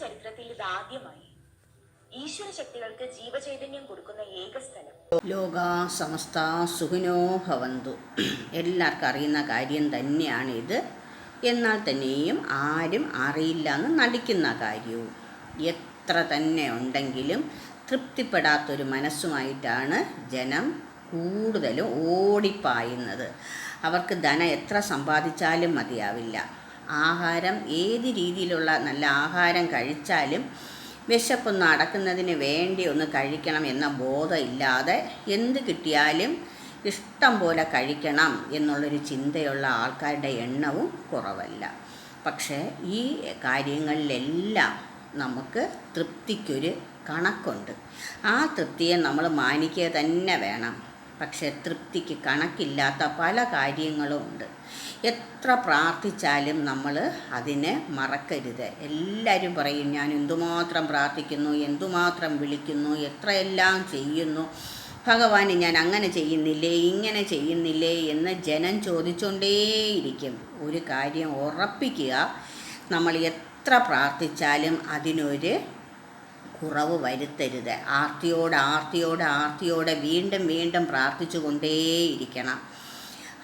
ചരിത്രത്തിൽ ഇത് ആദ്യമായി ഈശ്വര ശക്തികൾക്ക് ജീവചൈതന്യം കൊടുക്കുന്ന ഏക സ്ഥലം. ലോക സമസ്ത സുഖിനോ ഭവന്തു. എല്ലാവർക്കും അറിയുന്ന കാര്യം തന്നെയാണ് ഇത്. എന്നാൽ തന്നെയും ആരും അറിയില്ല എന്ന് നടിക്കുന്ന കാര്യവും. എത്ര തന്നെ ഉണ്ടെങ്കിലും തൃപ്തിപ്പെടാത്തൊരു മനസ്സുമായിട്ടാണ് ജനം കൂടുതലും ഓടിപ്പായുന്നത്. അവർക്ക് ധനം എത്ര സമ്പാദിച്ചാലും മതിയാവില്ല. ആഹാരം ഏത് രീതിയിലുള്ള നല്ല ആഹാരം കഴിച്ചാലും വിശപ്പൊന്ന് അടക്കുന്നതിന് വേണ്ടി ഒന്ന് കഴിക്കണം എന്ന ബോധമില്ലാതെ എന്ത് കിട്ടിയാലും ഇഷ്ടം പോലെ കഴിക്കണം എന്നുള്ളൊരു ചിന്തയുള്ള ആൾക്കാരുടെ എണ്ണവും കുറവല്ല. പക്ഷേ ഈ കാര്യങ്ങളിലെല്ലാം നമുക്ക് തൃപ്തിക്കൊരു കണക്കുണ്ട്. ആ തൃപ്തിയെ നമ്മൾ മാനിക്കുക തന്നെ വേണം. പക്ഷേ തൃപ്തിക്ക് കണക്കില്ലാത്ത പല കാര്യങ്ങളും ഉണ്ട്. എത്ര പ്രാർത്ഥിച്ചാലും നമ്മൾ അതിനെ മറക്കരുത്. എല്ലാവരും പറയും ഞാൻ എന്തുമാത്രം പ്രാർത്ഥിക്കുന്നു എന്തുമാത്രം വിളിക്കുന്നു എത്രയെല്ലാം ചെയ്യുന്നു ഭഗവാന് ഞാൻ അങ്ങനെ ചെയ്യുന്നില്ലേ ഇങ്ങനെ ചെയ്യുന്നില്ലേ എന്ന് ജനം ചോദിച്ചുകൊണ്ടേയിരിക്കും ഒരു കാര്യം ഉറപ്പിക്കുക നമ്മൾ എത്ര പ്രാർത്ഥിച്ചാലും അതിനൊരു കുറവ് വരുത്തരുത്. ആർത്തിയോട് ആർത്തിയോട് ആർത്തിയോടെ വീണ്ടും വീണ്ടും പ്രാർത്ഥിച്ചു കൊണ്ടേയിരിക്കണം.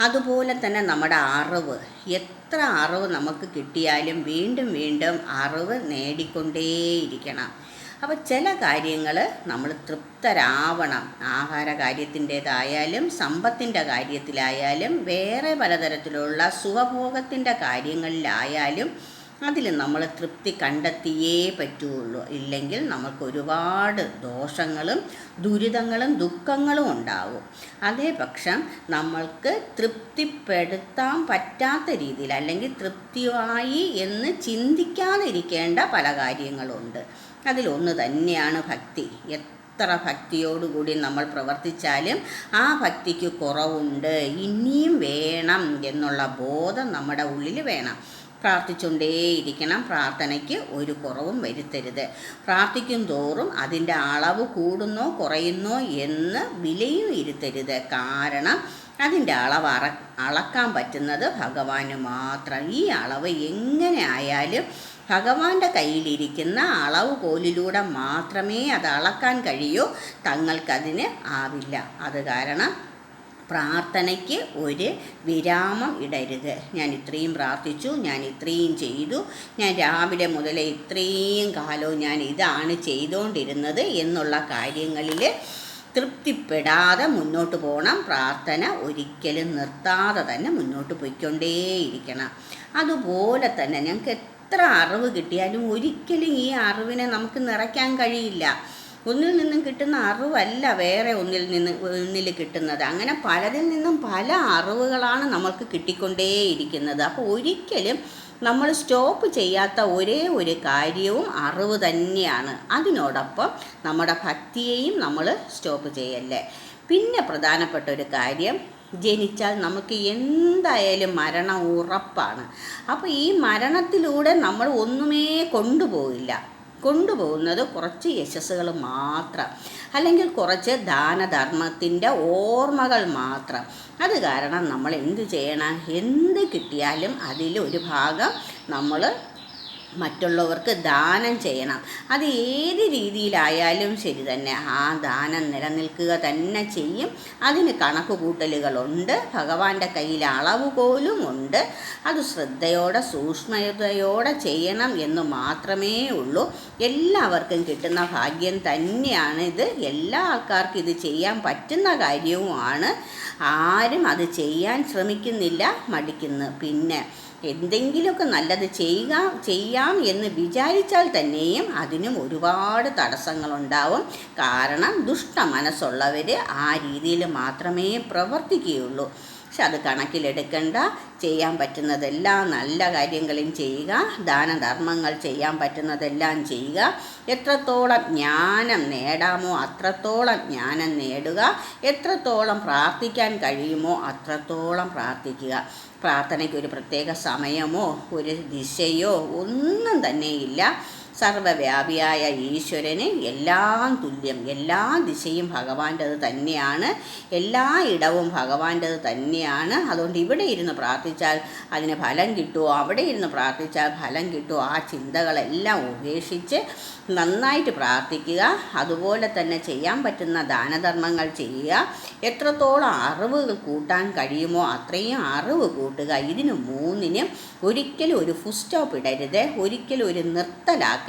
അതുപോലെ തന്നെ നമ്മുടെ അറിവ്. എത്ര അറിവ് നമുക്ക് കിട്ടിയാലും വീണ്ടും വീണ്ടും അറിവ് നേടിക്കൊണ്ടേയിരിക്കണം. അപ്പോൾ ചില കാര്യങ്ങൾ നമ്മൾ തൃപ്തരാവണം. ആഹാര കാര്യത്തിന്റേതായാലും സമ്പത്തിന്റെ കാര്യത്തിലായാലും വേറെ പലതരത്തിലുള്ള സുഖഭോഗത്തിന്റെ കാര്യങ്ങളിലായാലും അതിൽ നമ്മൾ തൃപ്തി കണ്ടെത്തിയേ പറ്റുള്ളൂ. ഇല്ലെങ്കിൽ നമുക്ക് ഒരുപാട് ദോഷങ്ങളും ദുരിതങ്ങളും ദുഃഖങ്ങളും ഉണ്ടാവും. അതേപക്ഷം നമ്മൾക്ക് തൃപ്തിപ്പെടുത്താൻ പറ്റാത്ത രീതിയിൽ അല്ലെങ്കിൽ തൃപ്തിയായി എന്ന് ചിന്തിക്കാതിരിക്കേണ്ട പല കാര്യങ്ങളുണ്ട്. അതിലൊന്ന് തന്നെയാണ് ഭക്തി. എത്ര ഭക്തിയോടുകൂടി നമ്മൾ പ്രവർത്തിച്ചാലും ആ ഭക്തിക്ക് കുറവുണ്ട്. ഇനിയും വേണം എന്നുള്ള ബോധം നമ്മുടെ ഉള്ളിൽ വേണം. പ്രാർത്ഥിച്ചുകൊണ്ടേയിരിക്കണം. പ്രാർത്ഥനയ്ക്ക് ഒരു കുറവും വരുത്തരുത്. പ്രാർത്ഥിക്കും തോറും അതിന്റെ അളവ് കൂടുന്നോ കുറയുന്നോ എന്ന് വിലയും ഇരുത്തരുത്. കാരണം അതിന്റെ അളവ് അറ അളക്കാൻ പറ്റുന്നത് ഭഗവാന് മാത്രം. ഈ അളവ് എങ്ങനെ ആയാലും ഭഗവാന്റെ കയ്യിലിരിക്കുന്ന അളവ് കോലിലൂടെ മാത്രമേ അത് അളക്കാൻ കഴിയൂ. തങ്ങൾക്കതിന് ആവില്ല. അത് കാരണം പ്രാർത്ഥനയ്ക്ക് ഒരു വിരാമം ഇടരുത്. ഞാൻ ഇത്രയും പ്രാർത്ഥിച്ചു ഞാൻ ഇത്രയും ചെയ്തു ഞാൻ രാവിലെ മുതലേ ഇത്രയും കാലവും ഞാൻ ഇതാണ് ചെയ്തുകൊണ്ടിരുന്നത് എന്നുള്ള കാര്യങ്ങളിൽ തൃപ്തിപ്പെടാതെ മുന്നോട്ട് പോകണം. പ്രാർത്ഥന ഒരിക്കലും നിർത്താതെ തന്നെ മുന്നോട്ട് പോയിക്കൊണ്ടേയിരിക്കണം. അതുപോലെ തന്നെ ഞങ്ങൾക്ക് എത്ര അറിവ് കിട്ടിയാലും ഒരിക്കലും ഈ അറിവിനെ നമുക്ക് നിറയ്ക്കാൻ കഴിയില്ല. ഒന്നിൽ നിന്നും കിട്ടുന്ന അറിവല്ല വേറെ ഒന്നിൽ നിന്ന് ഒന്നിൽ കിട്ടുന്നത്. അങ്ങനെ പലതിൽ നിന്നും പല അറിവുകളാണ് നമ്മൾക്ക് കിട്ടിക്കൊണ്ടേയിരിക്കുന്നത്. അപ്പോൾ ഒരിക്കലും നമ്മൾ സ്റ്റോപ്പ് ചെയ്യാത്ത ഒരേ ഒരു കാര്യവും അറിവ് തന്നെയാണ്. അതിനോടൊപ്പം നമ്മുടെ ഭക്തിയെയും നമ്മൾ സ്റ്റോപ്പ് ചെയ്യല്ലേ? പിന്നെ പ്രധാനപ്പെട്ട ഒരു കാര്യം ജനിച്ചാൽ നമുക്ക് എന്തായാലും മരണം ഉറപ്പാണ്. അപ്പോൾ ഈ മരണത്തിലൂടെ നമ്മൾ ഒന്നുമേ കൊണ്ടുപോകില്ല കൊണ്ടുപോകുന്നത് കുറച്ച് യശസ്സുകൾ മാത്രം. അല്ലെങ്കിൽ കുറച്ച് ദാനധർമ്മത്തിന്റെ ഓർമ്മകൾ മാത്രം. അത് കാരണം നമ്മൾ എന്ത് ചെയ്യണം? എന്ത് കിട്ടിയാലും അതിൽ ഒരു ഭാഗം നമ്മൾ മറ്റുള്ളവർക്ക് ദാനം ചെയ്യണം. അത് ഏത് രീതിയിലായാലും ശരി തന്നെ. ആ ദാനം നിലനിൽക്കുക തന്നെ ചെയ്യും. അതിന് കണക്ക് കൂട്ടലുകളുണ്ട് ഭഗവാന്റെ കയ്യിൽ അളവ് പോലും ഉണ്ട്. അത് ശ്രദ്ധയോടെ സൂക്ഷ്മതയോടെ ചെയ്യണം എന്ന് മാത്രമേ ഉള്ളൂ. എല്ലാവർക്കും കിട്ടുന്ന ഭാഗ്യം തന്നെയാണ് ഇത്. എല്ലാ ആൾക്കാർക്കും ഇത് ചെയ്യാൻ പറ്റുന്ന കാര്യവുമാണ്. ആരും അത് ചെയ്യാൻ ശ്രമിക്കുന്നില്ല മടിക്കുന്നു. പിന്നെ എന്തെങ്കിലുമൊക്കെ നല്ലത് ചെയ്യുക ചെയ്യാം എന്ന് വിചാരിച്ചാൽ തന്നെയും അതിനും ഒരുപാട് തടസ്സങ്ങളുണ്ടാവും. കാരണം ദുഷ്ട മനസ്സുള്ളവർ ആ രീതിയിൽ മാത്രമേ പ്രവർത്തിക്കുകയുള്ളൂ. പക്ഷെ അത് കണക്കിലെടുക്കണ്ട. ചെയ്യാൻ പറ്റുന്നതെല്ലാം നല്ല കാര്യങ്ങളും ചെയ്യുക. ദാനധർമ്മങ്ങൾ ചെയ്യാൻ പറ്റുന്നതെല്ലാം ചെയ്യുക. എത്രത്തോളം ജ്ഞാനം നേടാമോ അത്രത്തോളം ജ്ഞാനം നേടുക. എത്രത്തോളം പ്രാർത്ഥിക്കാൻ കഴിയുമോ അത്രത്തോളം പ്രാർത്ഥിക്കുക. പ്രാർത്ഥനയ്ക്ക് ഒരു പ്രത്യേക സമയമോ ഒരു ദിശയോ ഒന്നും തന്നെയില്ല. സർവവ്യാപിയായ ഈശ്വരന് എല്ലാം തുല്യം എല്ലാ ദിശയും ഭഗവാന്റെത് തന്നെയാണ് എല്ലാ ഇടവും ഭഗവാന്റെത് തന്നെയാണ്. അതുകൊണ്ട് ഇവിടെ ഇരുന്ന് പ്രാർത്ഥിച്ചാൽ അതിന് ഫലം കിട്ടുമോ? അവിടെ ഇരുന്ന് പ്രാർത്ഥിച്ചാൽ ഫലം കിട്ടുമോ? ആ ചിന്തകളെല്ലാം ഉപേക്ഷിച്ച് നന്നായിട്ട് പ്രാർത്ഥിക്കുക. അതുപോലെ തന്നെ ചെയ്യാൻ പറ്റുന്ന ദാനധർമ്മങ്ങൾ ചെയ്യുക. എത്രത്തോളം അറിവുകൾ കൂട്ടാൻ കഴിയുമോ അത്രയും അറിവ് കൂട്ടുക. ഇതിന് മൂന്നിനും ഒരിക്കലും ഒരു ഫുൾ സ്റ്റോപ്പ് ഇടരുത്. ഒരിക്കലും ഒരു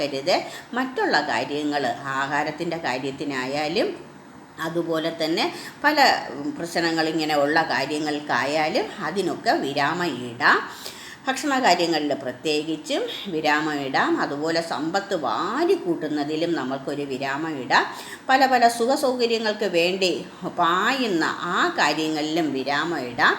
നിർത്തലാക്കരുത് മറ്റുള്ള കാര്യങ്ങൾ ആഹാരത്തിന്റെ കാര്യത്തിനായാലും അതുപോലെ തന്നെ പല പ്രശ്നങ്ങൾ ഇങ്ങനെ ഉള്ള കാര്യങ്ങൾക്കായാലും അതിനൊക്കെ വിരാമം ഇടാം ഭക്ഷണ കാര്യങ്ങളിൽ പ്രത്യേകിച്ചും വിരാമം ഇടാം അതുപോലെ സമ്പത്ത് വാരി കൂട്ടുന്നതിലും നമ്മൾക്കൊരു വിരാമം ഇടാം പല പല സുഖസൗകര്യങ്ങൾക്ക് വേണ്ടി പായുന്ന ആ കാര്യങ്ങളിലും വിരാമം ഇടാം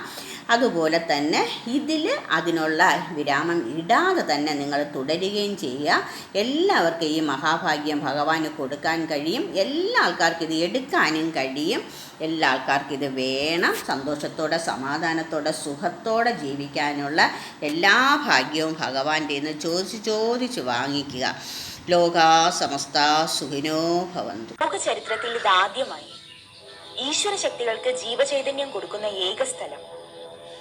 അതുപോലെ തന്നെ ഇതിൽ അതിനുള്ള വിരാമം ഇടാതെ തന്നെ നിങ്ങൾ തുടരുകയും ചെയ്യുക. എല്ലാവർക്കും ഈ മഹാഭാഗ്യം ഭഗവാന് കൊടുക്കാൻ കഴിയും. എല്ലാ ആൾക്കാർക്കും ഇത് എടുക്കാനും കഴിയും. എല്ലാ ആൾക്കാർക്കും ഇത് വേണം. സന്തോഷത്തോടെ സമാധാനത്തോടെ സുഖത്തോടെ ജീവിക്കാനുള്ള എല്ലാ ഭാഗ്യവും ഭഗവാന്റെ നിന്ന് ചോദിച്ച് ചോദിച്ച് വാങ്ങിക്കുക. ലോകാ സമസ്ത സുഖിനോ ഭവന്തു. ലോക ചരിത്രത്തിൽ ഇതാദ്യമായി ഈശ്വര ശക്തികൾക്ക് ജീവചൈതന്യം കൊടുക്കുന്ന ഏക സ്ഥലം